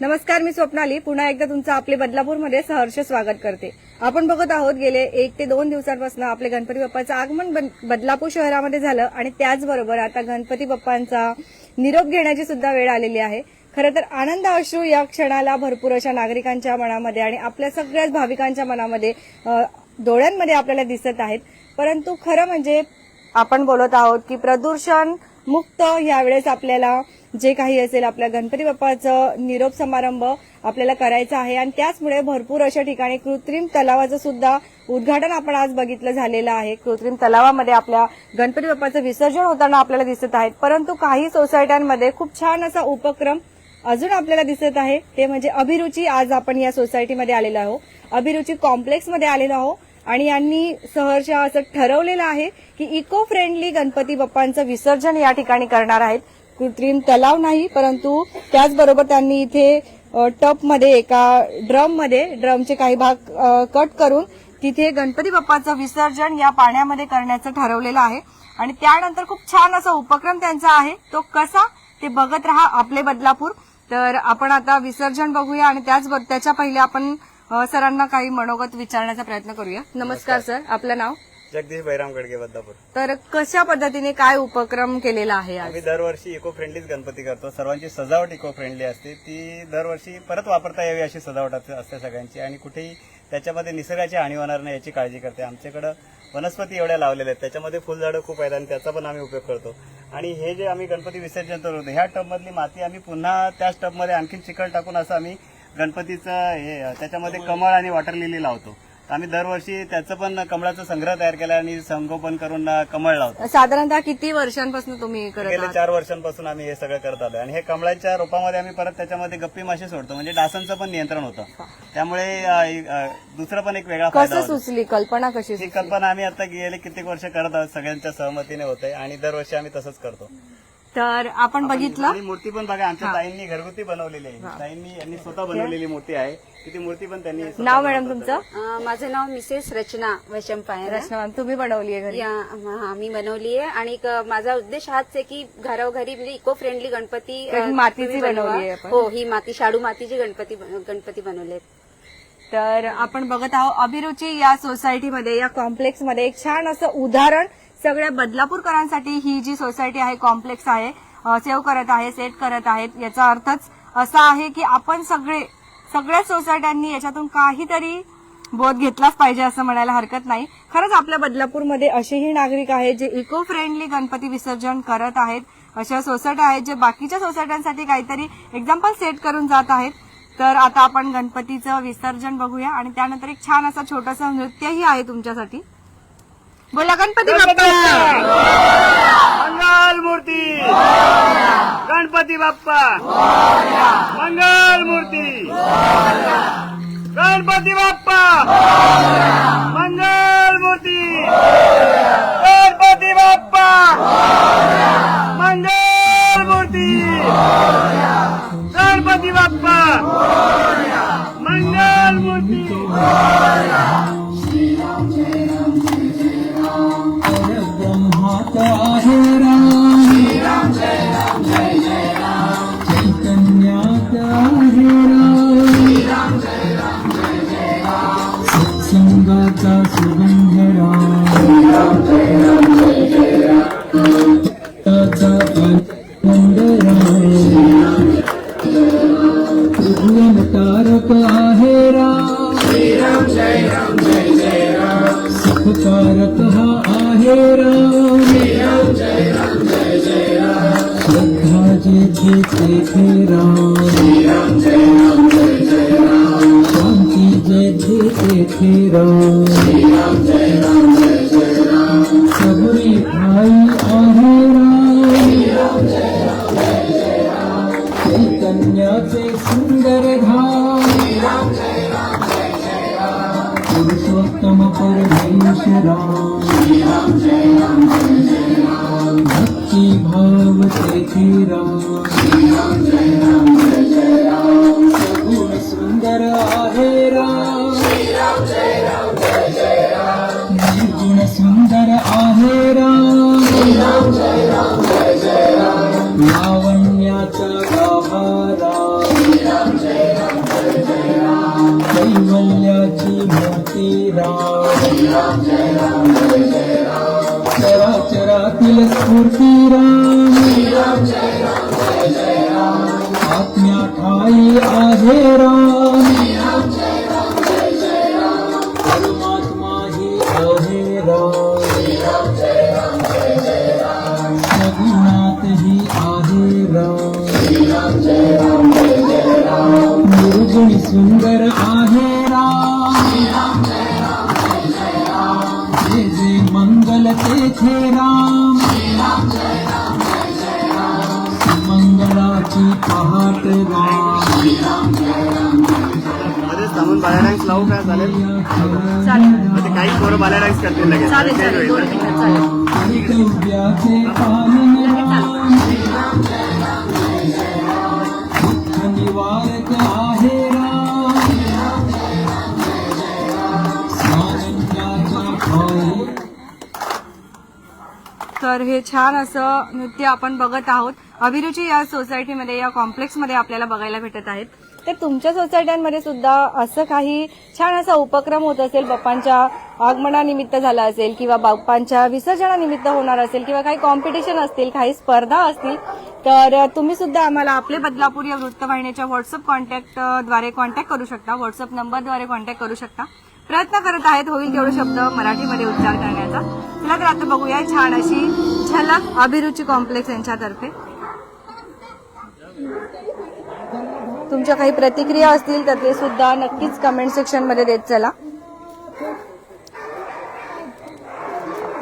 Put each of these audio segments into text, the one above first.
नमस्कार मी स्वप्नाली. पुन्हा एकदा तुमचं आपले बदलापूरमध्ये सहर्ष स्वागत करते. आपण बघत आहोत गेले एक ते दोन दिवसांपासून आपले गणपती बाप्पाचं आगमन बन- बदलापूर शहरामध्ये झालं आणि त्याचबरोबर आता गणपती बाप्पांचा निरोप घेण्याची सुद्धा वेळ आलेली आहे. खरं तर आनंद अश्रू या क्षणाला भरपूर अशा नागरिकांच्या मनामध्ये आणि आपल्या सगळ्याच भाविकांच्या मनामध्ये डोळ्यांमध्ये आपल्याला दिसत आहेत. परंतु खरं म्हणजे आपण बोलत आहोत की प्रदूषण मुक्त यावेळेस आपल्याला जे काही असेल आपल्या गणपती बाप्पाचं निरोप समारंभ आपल्याला करायचा आहे आणि त्याचमुळे भरपूर अशा ठिकाणी कृत्रिम तलावाचं सुद्धा उद्घाटन आपण आज बघितलं झालेलं आहे. कृत्रिम तलावामध्ये आपल्या गणपती बाप्पाचं विसर्जन होताना आपल्याला दिसत आहेत. परंतु काही सोसायट्यांमध्ये खूप छान असा उपक्रम अजून आपल्याला दिसत आहे. ते म्हणजे अभिरुची आज आपण या सोसायटीमध्ये आलेलो आहोत. अभिरुची कॉम्प्लेक्समध्ये आलेलो आहोत. आणि यांनी सहर्ष असं ठरवलेलं आहे की इको फ्रेंडली गणपती बाप्पांचं विसर्जन या ठिकाणी करणार आहेत. कृत्रिम तलाव नाही परंतु त्याचबरोबर त्यांनी इथे टपमध्ये एका ड्रममध्ये ड्रमचे काही भाग कट करून तिथे गणपती बाप्पाचं विसर्जन या पाण्यामध्ये करण्याचं ठरवलेलं आहे. आणि त्यानंतर खूप छान असा उपक्रम त्यांचा आहे. तो कसा? ते बघत राहा आपले बदलापूर. तर आपण आता विसर्जन बघूया आणि त्याचबरोबर त्याच्या पहिले आपण सरांना काही मनोगत विचारण्याचा प्रयत्न करूया. नमस्कार. सर. आपलं नाव? जगदीश बैराम गडगे बद्दापूर. तर कशा पद्धतीने काय उपक्रम केलेला आहे आज? आम्ही दरवर्षी इको फ्रेंडलीच गणपती करतो. सर्वांची सजावट इको फ्रेंडली असते. ती दरवर्षी परत वापरता यावी अशी सजावट असते असते सगळ्यांची. आणि कुठेही त्याच्यामध्ये निसर्गाची हानी होणार नाही याची काळजी करते. आमच्याकडं वनस्पती एवढ्या लावलेल्या आहेत. त्याच्यामध्ये फुलझाडं खूप आहेत आणि त्याचा पण आम्ही उपयोग करतो. आणि हे जे आम्ही गणपती विसर्जन करतो ह्या टबमधली माती आम्ही पुन्हा त्याच टबमध्ये आणखी चिकट टाकून असं आम्ही गणपतीचं हे त्याच्यामध्ये कमळ आणि वॉटर लिली लावतो. आम्ही दरवर्षी त्याचं पण कमळाचा संग्रह तयार केला आणि संगोपन करून कमळ लावतो. साधारणतः किती वर्षांपासून तुम्ही करत गेले आहात? चार वर्षांपासून आम्ही हे सगळं करत आलोय. आणि हे कमळाच्या रोपामध्ये आम्ही परत त्याच्यामध्ये गप्पी मासे सोडतो. म्हणजे डासांचं पण नियंत्रण होतं. त्यामुळे अं, अं, दुसरं पण एक वेगळा फायदा कसं होतो. सुचली? कल्पना कशी ही सुचली? कल्पना आम्ही आता गेले कित्येक वर्ष करत आहोत सगळ्यांच्या सहमतीने होते आणि दरवर्षी आम्ही तसंच करतो. तर आपण बघितलं. मूर्ती पण बघा आमच्या ताईंनी घरगुती बनवलेली आहे. ताईंनी यांनी स्वतः बनवलेली मूर्ती आहे. ती मूर्ती पण त्यांनी नाव मॅडम तुमचं? माझं नाव मिसेस रचना वैशम पायरा. रचना मॅम तुम्ही बनवली आहे घरी? या हा, मी बनवली आहे. आणि माझा उद्देश हाच आहे की घरोघरी म्हणजे इको फ्रेंडली गणपती मातीची. बनवली आहे आपण. हो ही माती शाडू मातीची गणपती गणपती बनवले आहेत. तर आपण बघत आहोत अभिरुची या सोसायटीमध्ये या कॉम्प्लेक्समध्ये एक छान असं उदाहरण सगळ्या बदलापूरकरांसाठी ही जी सोसायटी आहे कॉम्प्लेक्स आहे सेव्ह करत आहे सेट करत आहेत याचा अर्थच असा आहे की आपण सगळे सगळ्या सोसायट्यांनी याच्यातून काहीतरी बोध घेतलाच पाहिजे असं म्हणायला हरकत नाही. खरंच आपल्या बदलापूरमध्ये असेही नागरिक आहेत जे इको फ्रेंडली गणपती विसर्जन करत आहेत. अशा सोसायट्या आहेत जे बाकीच्या सोसायट्यांसाठी काहीतरी एक्झाम्पल सेट करून जात आहेत. तर आता आपण गणपतीचं विसर्जन बघूया आणि त्यानंतर एक छान असा छोटासा नृत्यही आहे तुमच्यासाठी. बोला गणपती बाप्पा. मंगल मूर्ती. गणपती बाप्पा. मंगल मूर्ती. गणपती बाप्पा. तेथे राम सबरी भाई आहे राम। चैतन्याचे सुंदर धाम। पुरुषोत्तम परमेश राम। भक्ती भाव तेथे राम राम चराचरातील स्फूर्ती राम आत्म्या ठाई आहे राम. डान्स लावू का? चालेल? चालेल. म्हणजे काही पोरं बाला डान्स करतील लगेच. चालेल चालेल. दोन मिनिटात चालेल. तर हे छान असं नृत्य आपण बघत आहोत. अभिरुची या सोसायटीमध्ये या कॉम्प्लेक्समध्ये आपल्याला बघायला भेटत आहेत. तर तुमच्या सोसायट्यांमध्ये सुद्धा असं काही छान असा उपक्रम होत असेल बाप्पांच्या आगमनानिमित्त झाला असेल किंवा बाप्पांच्या विसर्जनानिमित्त होणार असेल किंवा काही कॉम्पिटिशन असतील काही स्पर्धा असतील तर तुम्ही सुद्धा आम्हाला आपले बदलापूर या वृत्तवाहिनीच्या व्हॉट्सअप कॉन्टॅक्टद्वारे कॉन्टॅक्ट करू शकता. व्हॉट्सअप नंबरद्वारे कॉन्टॅक्ट करू शकता. प्रयत्न करत आहेत होईल तेवढे शब्द मराठीमध्ये उच्चार करण्याचा. चला तर आता बघूया छान अशी झलक अभिरुची कॉम्प्लेक्स यांच्यातर्फे. तुमच्या काही प्रतिक्रिया असतील तर ते सुद्धा नक्कीच कमेंट सेक्शनमध्ये देत चला.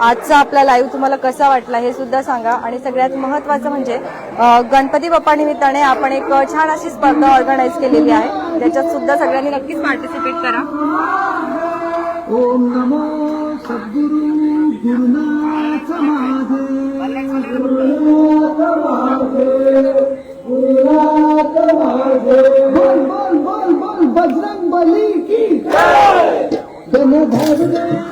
आजचा आपला लाईव्ह तुम्हाला कसा वाटला हे सुद्धा सांगा. आणि सगळ्यात महत्वाचं म्हणजे गणपती बाप्पा निमित्ताने आपण एक छान अशी स्पर्धा ऑर्गनाईज केलेली आहे. त्याच्यात सुद्धा सगळ्यांनी नक्कीच पार्टिसिपेट करा. ओम नमो सद्गुरु गुरुनाथ महादेव. बोल बोल बोल बोल बजरंग बली की जय गण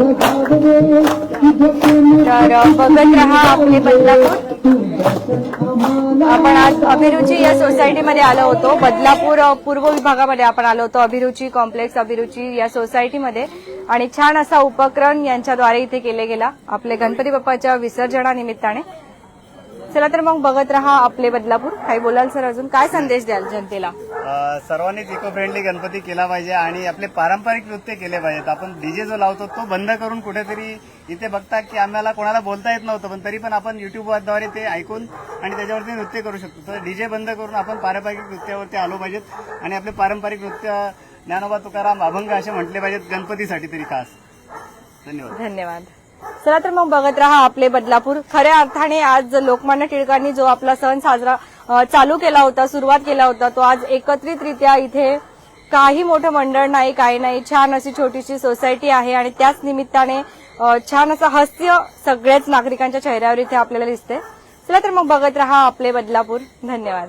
तर बघत राहा आपले बदलापूर. आपण आज अभिरुची या सोसायटीमध्ये आलो होतो. बदलापूर पूर्व विभागामध्ये आपण आलो होतो. अभिरुची कॉम्प्लेक्स अभिरुची या सोसायटीमध्ये. आणि छान असा उपक्रम यांच्याद्वारे इथे केले गेला. आपले गणपती बाप्पाच्या विसर्जनानिमित्ताने. चला तर मग बघत राहा आपले बदलापूर. काही बोलाल सर अजून? काय संदेश द्याल जनतेला? सर्वांनीच इको फ्रेंडली गणपती केला पाहिजे आणि आपले पारंपरिक नृत्य केले पाहिजेत. आपण डीजे जो लावतो तो बंद करून कुठेतरी इथे बघता की आम्हाला कोणाला बोलता येत नव्हतं पण तरी पण आपण युट्यूबद्वारे ते ऐकून आणि त्याच्यावरती नृत्य करू शकतो. तर डीजे बंद करून आपण पारंपरिक नृत्यावरती आलो पाहिजेत आणि आपले पारंपरिक नृत्य ज्ञानोबा तुकाराम अभंग असे म्हटले पाहिजेत गणपतीसाठी तरी खास. धन्यवाद. धन्यवाद. चला तर मग बघत राहा आपले बदलापूर. खऱ्या अर्थाने आज लोकमान्य टिळकांनी जो आपला सण साजरा चालू केला होता सुरुवात केला होता तो आज एकत्रितरित्या इथे काही मोठं मंडळ नाही काही नाही. छान अशी छोटीशी सोसायटी आहे आणि त्याच निमित्ताने छान असं हास्य सगळ्याच नागरिकांच्या चेहऱ्यावर इथे आपल्याला दिसते चला तर मग बघत राहा आपले बदलापूर. धन्यवाद.